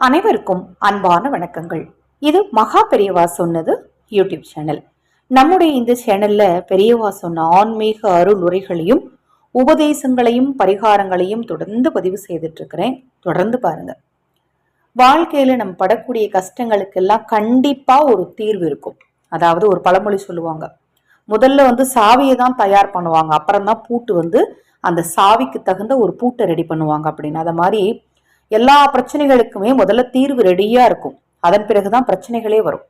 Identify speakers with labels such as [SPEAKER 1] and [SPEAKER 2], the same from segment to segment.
[SPEAKER 1] அனைவருக்கும் அன்பான வணக்கங்கள். இது மகா பெரியவா சொன்னது யூடியூப் சேனல். நம்முடைய இந்த சேனல்ல பெரியவா சொன்ன ஆன்மீக அருள் உரைகளையும் உபதேசங்களையும் பரிகாரங்களையும் தொடர்ந்து பதிவு செய்துட்டு இருக்கிறேன் தொடர்ந்து பாருங்க. வாழ்க்கையில நம்ம படக்கூடிய கஷ்டங்களுக்கெல்லாம் கண்டிப்பா ஒரு தீர்வு இருக்கும். அதாவது ஒரு பழமொழி சொல்லுவாங்க. முதல்ல வந்து சாவியை தான் தயார் பண்ணுவாங்க. அப்புறம் தான் பூட்டு வந்து அந்த சாவிக்கு தகுந்த ஒரு பூட்டை ரெடி பண்ணுவாங்க அப்படின்னு. அதை மாதிரி எல்லா பிரச்சனைகளுக்குமே முதல்ல தீர்வு ரெடியா இருக்கும். அதன் பிறகுதான் பிரச்சனைகளே வரும்.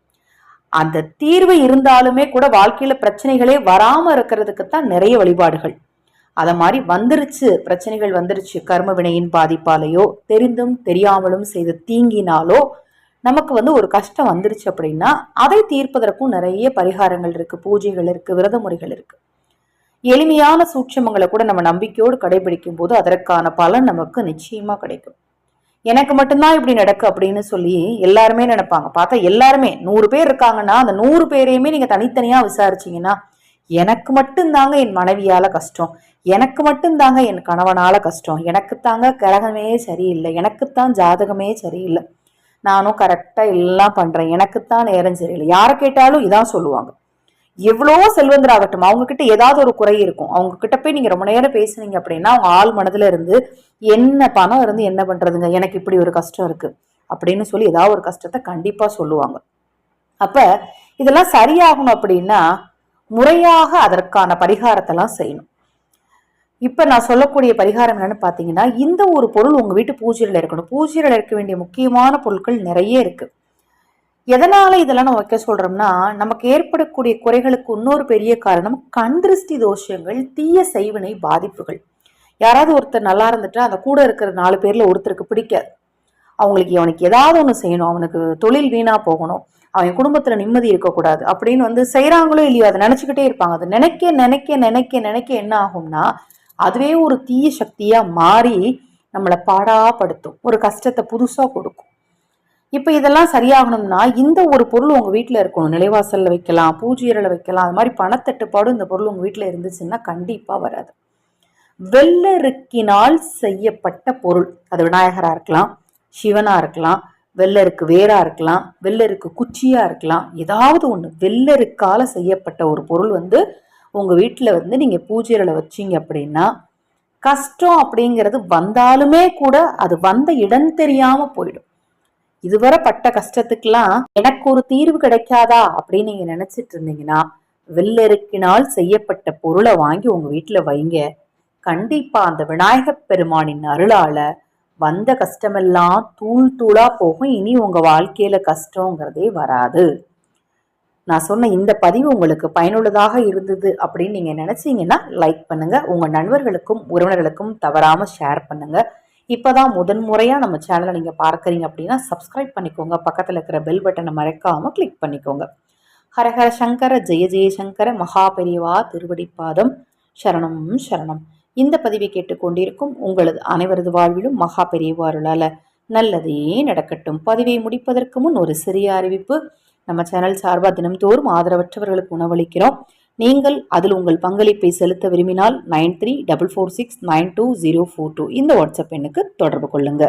[SPEAKER 1] அந்த தீர்வு இருந்தாலுமே கூட வாழ்க்கையில பிரச்சனைகளே வராம இருக்கிறதுக்கு தான் நிறைய வழிபாடுகள். அத மாதிரி வந்துருச்சு பிரச்சனைகள் வந்துருச்சு. கர்ம வினையின் பாதிப்பாலேயோ தெரிந்தும் தெரியாமலும் செய்த தீங்கினாலோ நமக்கு வந்து ஒரு கஷ்டம் வந்துருச்சு அப்படின்னா அதை தீர்ப்பதற்கும் நிறைய பரிகாரங்கள் இருக்கு பூஜைகள் இருக்கு விரத முறைகள் இருக்கு. எளிமையான சூட்சமங்களை கூட நம்ம நம்பிக்கையோடு கடைபிடிக்கும் போது அதற்கான பலன் நமக்கு நிச்சயமா கிடைக்கும். எனக்கு மட்டும்தான் இப்படி நடக்கு அப்படின்னு சொல்லி எல்லாருமே நினைப்பாங்க. பார்த்தா எல்லாருமே நூறு பேர் இருக்காங்கன்னா அந்த நூறு பேரையுமே நீங்க தனித்தனியா விசாரிச்சீங்கன்னா எனக்கு மட்டும்தாங்க என் மனைவியால கஷ்டம். எனக்கு மட்டும்தாங்க என் கணவனால கஷ்டம். எனக்கு தாங்க கிரகமே சரியில்லை. எனக்குத்தான் ஜாதகமே சரியில்லை. நானும் கரெக்டாக எல்லாம் பண்ணுறேன் எனக்குத்தான் நேரம் சரியில்லை. யாரை கேட்டாலும் இதான் சொல்லுவாங்க. எவ்வளோ செல்வந்தர் ஆகட்டும் அவங்க கிட்ட ஏதாவது ஒரு குறை இருக்கும். அவங்க கிட்ட போய் நீங்க ரொம்ப நேரம் பேசுனீங்க அப்படின்னா அவங்க ஆள் மனதுல இருந்து என்ன பணம் இருந்து என்ன பண்றதுங்க? எனக்கு இப்படி ஒரு கஷ்டம் இருக்கு. அப்படின்னு சொல்லி ஏதாவது ஒரு கஷ்டத்தை கண்டிப்பா சொல்லுவாங்க. அப்ப இதெல்லாம் சரியாகணும் அப்படின்னா முறையாக அதற்கான பரிகாரத்தெல்லாம் செய்யணும். இப்போ நான் சொல்லக்கூடிய பரிகாரம் என்னன்னு பார்த்தீங்கன்னா இந்த ஒரு பொருள் உங்கள் வீட்டு பூஜையில் இருக்கணும். பூஜையில் இருக்க வேண்டிய முக்கியமான பொருட்கள் நிறைய இருக்குது எதனால இதெல்லாம் நம்ம வைக்க சொல்றோம்னா நமக்கு ஏற்படக்கூடிய குறைகளுக்கு இன்னொரு பெரிய காரணம் கண் திருஷ்டி தோஷங்கள் தீய செய்வினை பாதிப்புகள். யாராவது ஒருத்தர் நல்லா இருந்துட்டா அந்த கூட இருக்கிற நாலு பேர்ல ஒருத்தருக்கு பிடிக்காது. அவங்களுக்கு அவனுக்கு ஏதாவது ஒன்று செய்யணும் அவனுக்கு தொழில் வீணா போகணும் அவன் குடும்பத்தில் நிம்மதி இருக்கக்கூடாது அப்படின்னு வந்து செய்கிறாங்களோ இல்லையோ அதை நினச்சிக்கிட்டே இருப்பாங்க. அதை நினைக்க நினைக்க நினைக்க நினைக்க என்ன ஆகும்னா அதுவே ஒரு தீய சக்தியாக மாறி நம்மளை பாடாப்படுத்தும். ஒரு கஷ்டத்தை புதுசாக கொடுக்கும். இப்போ இதெல்லாம் சரியாகணும்னா இந்த ஒரு பொருள் உங்கள் வீட்டில் இருக்கணும். நிலைவாசலில் வைக்கலாம் பூஜையரில் வைக்கலாம். அது மாதிரி பணத்தட்டுப்பாடும் இந்த பொருள் உங்கள் வீட்டில் இருந்துச்சுன்னா கண்டிப்பாக வராது. வெள்ளருக்கினால் செய்யப்பட்ட பொருள். அது விநாயகராக இருக்கலாம் சிவனாக இருக்கலாம் வெள்ளருக்கு வேராக இருக்கலாம் வெள்ளருக்கு குச்சியாக இருக்கலாம். ஏதாவது ஒன்று வெள்ளருக்கால் செய்யப்பட்ட ஒரு பொருள் வந்து உங்கள் வீட்டில் வந்து நீங்கள் பூஜையில் வச்சீங்க அப்படின்னா கஷ்டம் அப்படிங்கிறது வந்தாலுமே கூட அது வந்த இடம் தெரியாமல் போயிடும். இதுவரை பட்ட கஷ்டத்துக்கெல்லாம் எனக்கு ஒரு தீர்வு கிடைக்காதா அப்படின்னு நீங்க நினைச்சிட்டு இருந்தீங்கன்னா வெள்ளெருக்கினால் செய்யப்பட்ட பொருளை வாங்கி உங்க வீட்டுல வைங்க. கண்டிப்பா அந்த விநாயகப் பெருமானின் அருளால வந்த கஷ்டமெல்லாம் தூள் தூளா போகும். இனி உங்க வாழ்க்கையில கஷ்டங்கிறதே வராது. நான் சொன்ன இந்த பதிவு உங்களுக்கு பயனுள்ளதாக இருந்தது அப்படின்னு நீங்க நினைச்சீங்கன்னா லைக் பண்ணுங்க. உங்க நண்பர்களுக்கும் உறவினர்களுக்கும் தவறாம ஷேர் பண்ணுங்க. இப்போதான் முதன் முறையாக நம்ம சேனலை நீங்கள் பார்க்குறீங்க அப்படின்னா சப்ஸ்கிரைப் பண்ணிக்கோங்க. பக்கத்தில் இருக்கிற பெல் பட்டனை மறைக்காமல் கிளிக் பண்ணிக்கோங்க. ஹரஹர சங்கர ஜெய ஜெயசங்கர மகாபெரிவா திருவடிப்பாதம். சரணம் சரணம். இந்த பதிவை கேட்டுக்கொண்டிருக்கும் உங்களது அனைவரது வாழ்விலும் மகா பெரியவாருளால் நல்லதே நடக்கட்டும். பதிவை முடிப்பதற்கு முன் ஒரு சிறிய அறிவிப்பு. நம்ம சேனல் சார்பாக தினம்தோறும் ஆதரவற்றவர்களுக்கு உணவளிக்கிறோம். நீங்கள் அதில் உங்கள் பங்களிப்பை செலுத்த விரும்பினால் nine three double four six nine two zero four two இந்த வாட்ஸ்அப் எண்ணுக்கு தொடர்பு கொள்ளுங்கள்